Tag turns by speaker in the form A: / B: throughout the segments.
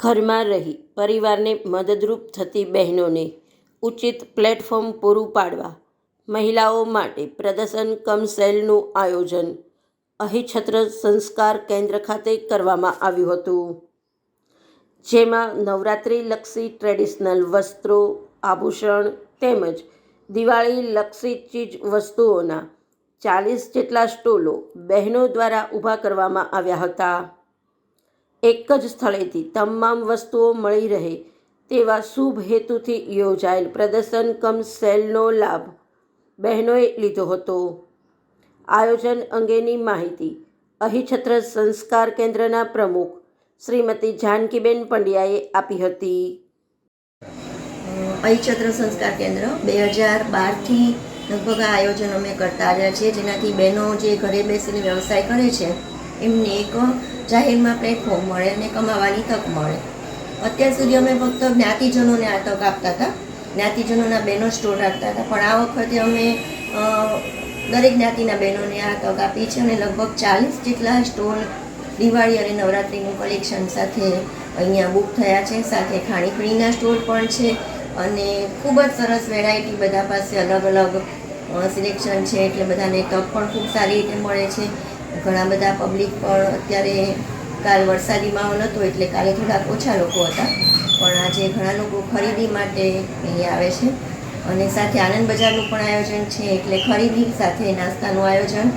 A: ઘરમાં રહી પરિવારને મદદરૂપ થતી બહેનોને ઉચિત પ્લેટફોર્મ પૂરું પાડવા, મહિલાઓ માટે પ્રદર્શન કમ સેલનું આયોજન અહિછત્ર સંસ્કાર કેન્દ્ર ખાતે કરવામાં આવ્યું હતું. જેમાં નવરાત્રિલક્ષી ટ્રેડિશનલ વસ્ત્રો, આભૂષણ તેમજ દિવાળીલક્ષી ચીજ વસ્તુઓના ચાલીસ જેટલા સ્ટોલો બહેનો દ્વારા ઊભા કરવામાં આવ્યા હતા. એક જ સ્થળેથી તમામ વસ્તુઓ મળી રહે તેવા શુભ હેતુથી યોજાયેલ પ્રદર્શન કમ સેલનો લાભ બહેનોએ લીધો હતો. આયોજન અંગેની માહિતી અહિછત્ર સંસ્કાર કેન્દ્રના પ્રમુખ શ્રીમતી જાનકીબેન પંડ્યાએ આપી હતી.
B: અહિછત્ર સંસ્કાર કેન્દ્ર બે હજાર બારથી લગભગ આ આયોજન અમે કરતા આવ્યા છીએ. જેનાથી બહેનો જે ઘરે બેસીને વ્યવસાય કરે છે, એમને એક જાહેરમાં પ્લેટફોર્મ મળે અને કમાવાની તક મળે. અત્યાર સુધી અમે ફક્ત જ્ઞાતિજનોને આ તક આપતા હતા. જ્ઞાતિજનોના બહેનો સ્ટોર રાખતા હતા. પણ આ વખતે અમે દરેક જ્ઞાતિના બહેનોને આ તક આપી છે અને લગભગ ચાલીસ જેટલા સ્ટોર દિવાળી અને નવરાત્રિનું કલેક્શન સાથે અહીંયા બુક થયા છે. સાથે ખાણીપીણીના સ્ટોર પણ છે અને ખૂબ જ સરસ વેરાયટી બધા પાસે અલગ અલગ સિલેક્શન છે એટલે બધાને તક પણ ખૂબ સારી રીતે મળે છે. ઘણા બધા પબ્લિક પણ અત્યારે કાલ વરસાદી માહોલ હતો એટલે કાલે થોડાક ઓછા લોકો હતા. પણ આજે ઘણા લોકો ખરીદી માટે અહીંયા આવે છે. અને સાથે આનંદ બજારનું પણ આયોજન છે એટલે ખરીદી સાથે નાસ્તાનું આયોજન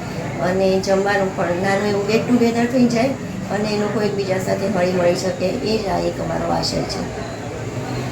B: અને જમવાનું પણ નાનું એવું ગેટ ટુગેધર થઈ જાય અને લોકો એકબીજા સાથે હળી મળી શકે. એ જ આ એક અમારો આશય છે.